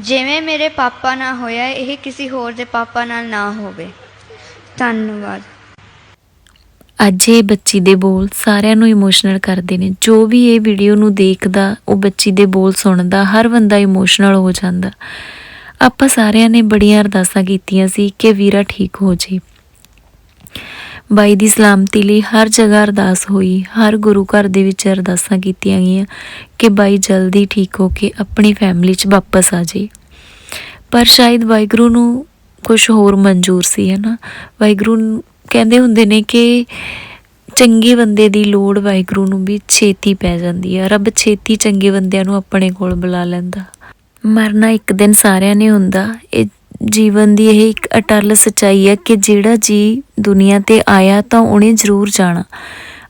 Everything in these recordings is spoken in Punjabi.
ਜਿਵੇਂ ਮੇਰੇ ਪਾਪਾ ਨਾਲ ਹੋਇਆ, ਇਹ ਕਿਸੇ ਹੋਰ ਦੇ ਪਾਪਾ ਨਾਲ ਨਾ ਹੋਵੇ। ਧੰਨਵਾਦ। ਅੱਜ ਇਹ ਬੱਚੀ ਦੇ ਬੋਲ ਸਾਰਿਆਂ ਨੂੰ ਇਮੋਸ਼ਨਲ ਕਰਦੇ ਨੇ। ਜੋ ਵੀ ਇਹ ਵੀਡੀਓ ਨੂੰ ਦੇਖਦਾ, ਉਹ ਬੱਚੀ ਦੇ ਬੋਲ ਸੁਣਦਾ, ਹਰ ਬੰਦਾ ਇਮੋਸ਼ਨਲ ਹੋ ਜਾਂਦਾ। ਆਪਾਂ ਸਾਰਿਆਂ ਨੇ ਬੜੀਆਂ ਅਰਦਾਸਾਂ ਕੀਤੀਆਂ ਸੀ ਕਿ ਵੀਰਾ ਠੀਕ ਹੋ ਜੇ। ਬਾਈ ਦੀ ਸਲਾਮਤੀ ਲਈ ਹਰ ਜਗ੍ਹਾ ਅਰਦਾਸ ਹੋਈ, ਹਰ ਗੁਰੂ ਘਰ ਦੇ ਵਿੱਚ ਅਰਦਾਸਾਂ ਕੀਤੀਆਂ ਗਈਆਂ ਕਿ ਬਾਈ ਜਲਦੀ ਠੀਕ ਹੋ ਕੇ ਆਪਣੀ ਫੈਮਿਲੀ 'ਚ ਵਾਪਸ ਆ ਜੇ ਪਰ ਸ਼ਾਇਦ ਵਾਹਿਗੁਰੂ ਨੂੰ ਕੁਝ ਹੋਰ ਮਨਜ਼ੂਰ ਸੀ ਹੈ ਨਾ ਵਾਹਿਗੁਰੂ ਕਹਿੰਦੇ ਹੁੰਦੇ ਨੇ ਕਿ ਚੰਗੇ ਬੰਦੇ ਦੀ ਲੋੜ ਵਾਹਿਗੁਰੂ ਨੂੰ ਵੀ ਛੇਤੀ ਪੈ ਜਾਂਦੀ ਹੈ ਰੱਬ ਛੇਤੀ ਚੰਗੇ ਬੰਦਿਆਂ ਨੂੰ ਆਪਣੇ ਕੋਲ ਬੁਲਾ ਲੈਂਦਾ। ਮਰਨਾ ਇੱਕ ਦਿਨ ਸਾਰਿਆਂ ਨੇ ਹੁੰਦਾ, ਇਹ ਜੀਵਨ ਦੀ ਇਹ ਇੱਕ ਅਟਲ ਸਚਾਈ ਹੈ ਕਿ ਜਿਹੜਾ ਜੀ ਦੁਨੀਆ ਤੇ ਆਇਆ ਤਾਂ ਉਹਨੇ ਜ਼ਰੂਰ ਜਾਣਾ।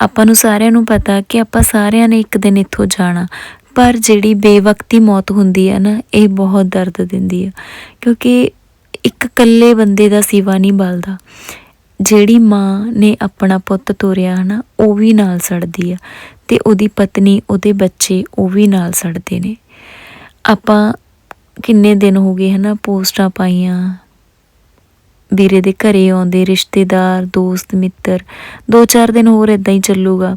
ਆਪਾਂ ਨੂੰ ਸਾਰਿਆਂ ਨੂੰ ਪਤਾ ਕਿ ਆਪਾਂ ਸਾਰਿਆਂ ਨੇ ਇੱਕ ਦਿਨ ਇੱਥੋਂ ਜਾਣਾ। ਪਰ ਜਿਹੜੀ ਬੇਵਕਤੀ ਮੌਤ ਹੁੰਦੀ ਹੈ ਨਾ, ਇਹ ਬਹੁਤ ਦਰਦ ਦਿੰਦੀ ਹੈ। ਕਿਉਂਕਿ ਇੱਕ ਇਕੱਲੇ ਬੰਦੇ ਦਾ ਸਿਵਾ ਨਹੀਂ ਬਲਦਾ। ਜਿਹੜੀ ਮਾਂ ਨੇ ਆਪਣਾ ਪੁੱਤ ਤੋਰਿਆ ਹਨਾ, ਉਹ ਵੀ ਨਾਲ ਸੜਦੀ ਆ ਤੇ ਉਹਦੀ ਪਤਨੀ, ਉਹਦੇ ਬੱਚੇ ਉਹ ਵੀ ਨਾਲ ਸੜਦੇ ਨੇ। ਆਪਾਂ ਕਿੰਨੇ ਦਿਨ ਹੋ ਗਏ ਹਨਾ ਪੋਸਟਾਂ ਪਾਈਆਂ। ਵੀਰੇ ਦੇ ਘਰੇ ਆਉਂਦੇ, ਰਿਸ਼ਤੇਦਾਰ, ਦੋਸਤ, ਮਿੱਤਰ। ਦੋ ਚਾਰ ਦਿਨ ਹੋਰ ਇਦਾਂ ਹੀ ਚੱਲੂਗਾ।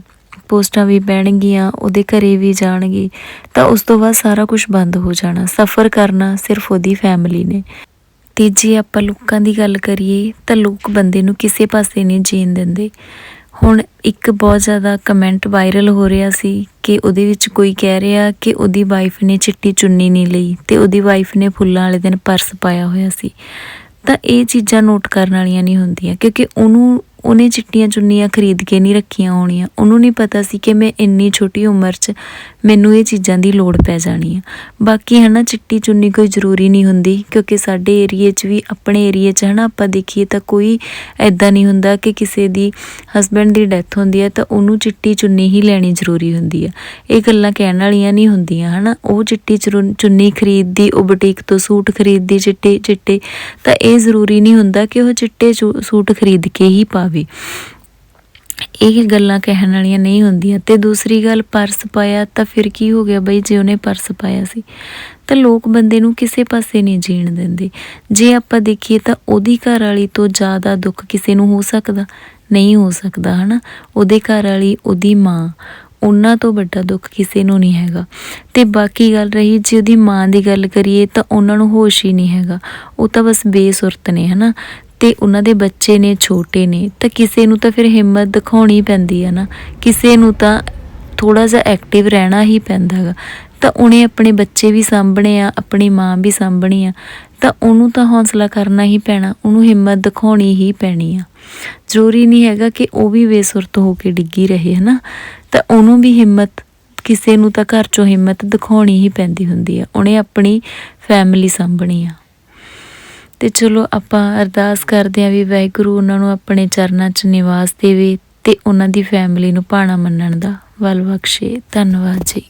ਪੋਸਟਾਂ ਵੀ ਪੈਣਗੀਆਂ, ਉਹਦੇ ਘਰੇ ਵੀ ਜਾਣਗੇ। ਤਾਂ ਉਸ ਤੋਂ ਬਾਅਦ ਸਾਰਾ ਕੁਝ ਬੰਦ ਹੋ ਜਾਣਾ। ਸਫ਼ਰ ਕਰਨਾ ਸਿਰਫ ਉਹਦੀ ਫੈਮਿਲੀ ਨੇ। ਤੇ ਜੇ ਆਪਾਂ ਲੋਕਾਂ ਦੀ ਗੱਲ ਕਰੀਏ ਤਾਂ ਲੋਕ ਬੰਦੇ ਨੂੰ ਕਿਸੇ ਪਾਸੇ ਨਹੀਂ ਜੀਣ ਦਿੰਦੇ। ਹੁਣ ਇੱਕ ਬਹੁਤ ਜ਼ਿਆਦਾ ਕਮੈਂਟ ਵਾਇਰਲ ਹੋ ਰਿਹਾ ਸੀ ਕਿ ਉਹਦੇ ਵਿੱਚ ਕੋਈ ਕਹਿ ਰਿਹਾ ਕਿ ਉਹਦੀ ਵਾਈਫ ਨੇ ਚਿੱਟੀ ਚੁੰਨੀ ਨਹੀਂ ਲਈ ਤੇ ਉਹਦੀ ਵਾਈਫ ਨੇ ਫੁੱਲਾਂ ਵਾਲੇ ਦਿਨ ਪਰਸ ਪਾਇਆ ਹੋਇਆ ਸੀ। ਤਾਂ ਇਹ ਚੀਜ਼ਾਂ ਨੋਟ ਕਰਨ ਵਾਲੀਆਂ ਨਹੀਂ ਹੁੰਦੀਆਂ ਕਿਉਂਕਿ ਉਹਨੂੰ ਉਹਨੇ ਚਿੱਟੀਆਂ ਚੁੰਨੀਆਂ ਖਰੀਦ ਕੇ ਨਹੀਂ ਰੱਖੀਆਂ ਹੋਣੀਆਂ। ਉਹਨੂੰ ਨਹੀਂ ਪਤਾ ਸੀ ਕਿ ਮੈਂ ਇੰਨੀ ਛੋਟੀ ਉਮਰ 'ਚ ਮੈਨੂੰ ਇਹ ਚੀਜ਼ਾਂ ਦੀ ਲੋੜ ਪੈ ਜਾਣੀ ਆ ਬਾਕੀ ਹਨਾ, ਚਿੱਟੀ ਚੁੰਨੀ ਕੋਈ ਜ਼ਰੂਰੀ ਨਹੀਂ ਹੁੰਦੀ, ਕਿਉਂਕਿ ਸਾਡੇ ਏਰੀਏ 'ਚ ਵੀ, ਆਪਣੇ ਏਰੀਏ 'ਚ ਹਨਾ, ਆਪਾਂ ਦੇਖੀਏ ਤਾਂ ਕੋਈ ਐਦਾਂ ਨਹੀਂ ਹੁੰਦਾ ਕਿ ਕਿਸੇ ਦੀ ਹਸਬੈਂਡ ਦੀ ਡੈਥ ਹੁੰਦੀ ਹੈ ਤਾਂ ਉਹਨੂੰ ਚਿੱਟੀ ਚੁੰਨੀ ਹੀ ਲੈਣੀ ਜ਼ਰੂਰੀ ਹੁੰਦੀ ਆ। ਇਹ ਗੱਲਾਂ ਕਹਿਣ ਵਾਲੀਆਂ ਨਹੀਂ ਹੁੰਦੀਆਂ, ਹਨਾ। ਉਹ ਚਿੱਟੀ ਚੁਰਨ- ਚੁੰਨੀ ਖਰੀਦਦੀ, ਉਹ ਬੁਟੀਕ ਤੋਂ ਸੂਟ ਖਰੀਦਦੀ, ਚਿੱਟੇ ਚਿੱਟੇ, ਤਾਂ ਇਹ ਜ਼ਰੂਰੀ ਨਹੀਂ ਹੁੰਦਾ ਕਿ ਉਹ ਚਿੱਟੇ ਚੂ- ਸੂਟ ਖਰੀਦ ਕੇ ਹੀ ਪਾਵੇ। ਇਹ ਗੱਲਾਂ ਕਹਿਣ ਵਾਲੀਆਂ ਨਹੀਂ ਹੁੰਦੀਆਂ ਤੇ ਦੂਸਰੀ ਗੱਲ ਪਰਸ ਪਾਇਆ ਤਾਂ ਫਿਰ ਕੀ ਹੋ ਗਿਆ ਬਈ ਜੇ ਉਹਨੇ ਪਰਸ ਪਾਇਆ ਸੀ? ਤਾਂ ਲੋਕ ਬੰਦੇ ਨੂੰ ਕਿਸੇ ਪਾਸੇ ਨਹੀਂ ਜੀਣ ਦਿੰਦੇ। ਜੇ ਆਪਾਂ ਦੇਖੀਏ ਤਾਂ ਉਹਦੀ ਘਰ ਵਾਲੀ ਤੋਂ ਜ਼ਿਆਦਾ ਦੁੱਖ ਕਿਸੇ ਨੂੰ ਹੋ ਸਕਦਾ? ਨਹੀਂ ਹੋ ਸਕਦਾ, ਹਨਾ? ਉਹਦੇ ਘਰ ਵਾਲੀ ਉਹਦੀ ਮਾਂ, ਉਹਨਾਂ ਤੋਂ ਵੱਡਾ ਦੁੱਖ ਕਿਸੇ ਨੂੰ ਨਹੀਂ ਹੈਗਾ। ਤੇ ਬਾਕੀ ਗੱਲ ਰਹੀ, ਜੇ ਉਹਦੀ ਮਾਂ ਦੀ ਗੱਲ ਕਰੀਏ ਤਾਂ ਉਹਨਾਂ ਨੂੰ ਹੋਸ਼ ਹੀ ਨਹੀਂ ਹੈਗਾ। ਉਹ ਤਾਂ ਬਸ ਬੇਸੁਰਤ ਨੇ, ਹਨਾ? ਤੇ ਉਹਨਾਂ ਦੇ ਬੱਚੇ ਨੇ, ਛੋਟੇ ਨੇ, ਤਾਂ ਕਿਸੇ ਨੂੰ ਤਾਂ ਫਿਰ ਹਿੰਮਤ ਦਿਖਾਉਣੀ ਪੈਂਦੀ ਹੈ ਨਾ। ਕਿਸੇ ਨੂੰ ਤਾਂ ਥੋੜਾ ਜਿਹਾ ਐਕਟਿਵ ਰਹਿਣਾ ਹੀ ਪੈਂਦਾ ਹੈਗਾ ਤਾਂ ਉਹਨੇ ਆਪਣੇ ਬੱਚੇ ਵੀ ਸਾਂਭਣੇ ਆ, ਆਪਣੀ ਮਾਂ ਵੀ ਸਾਂਭਣੀ ਆ, ਤਾਂ ਉਹਨੂੰ ਤਾਂ ਹੌਸਲਾ ਕਰਨਾ ਹੀ ਪੈਣਾ, ਉਹਨੂੰ ਹਿੰਮਤ ਦਿਖਾਉਣੀ ਹੀ ਪੈਣੀ ਆ। ਜ਼ਰੂਰੀ ਨਹੀਂ ਹੈਗਾ ਕਿ ਉਹ ਵੀ ਬੇਸੁਰਤ ਹੋ ਕੇ ਡਿੱਗੀ ਰਹੇ, ਹਨਾ? ਤਾਂ ਉਹਨੂੰ ਵੀ ਹਿੰਮਤ, ਕਿਸੇ ਨੂੰ ਤਾਂ ਘਰ ਚੋਂ ਹਿੰਮਤ ਦਿਖਾਉਣੀ ਹੀ ਪੈਂਦੀ ਹੁੰਦੀ ਆ। ਉਹਨੇ ਆਪਣੀ ਫੈਮਿਲੀ ਸਾਂਭਣੀ ਆ। ਤੇ ਚਲੋ ਆਪਾਂ ਅਰਦਾਸ ਕਰਦੇ ਆਂ ਵੀ ਵਾਹਿਗੁਰੂ ਉਹਨਾਂ ਨੂੰ ਆਪਣੇ ਚਰਨਾਂ 'ਚ ਨਿਵਾਸ ਦੇਵੇ ਤੇ ਉਹਨਾਂ ਦੀ ਫੈਮਿਲੀ ਨੂੰ ਭਾਣਾ ਮੰਨਣ ਦਾ ਵੱਲ ਬਖਸ਼ੇ। ਧੰਨਵਾਦ ਜੀ।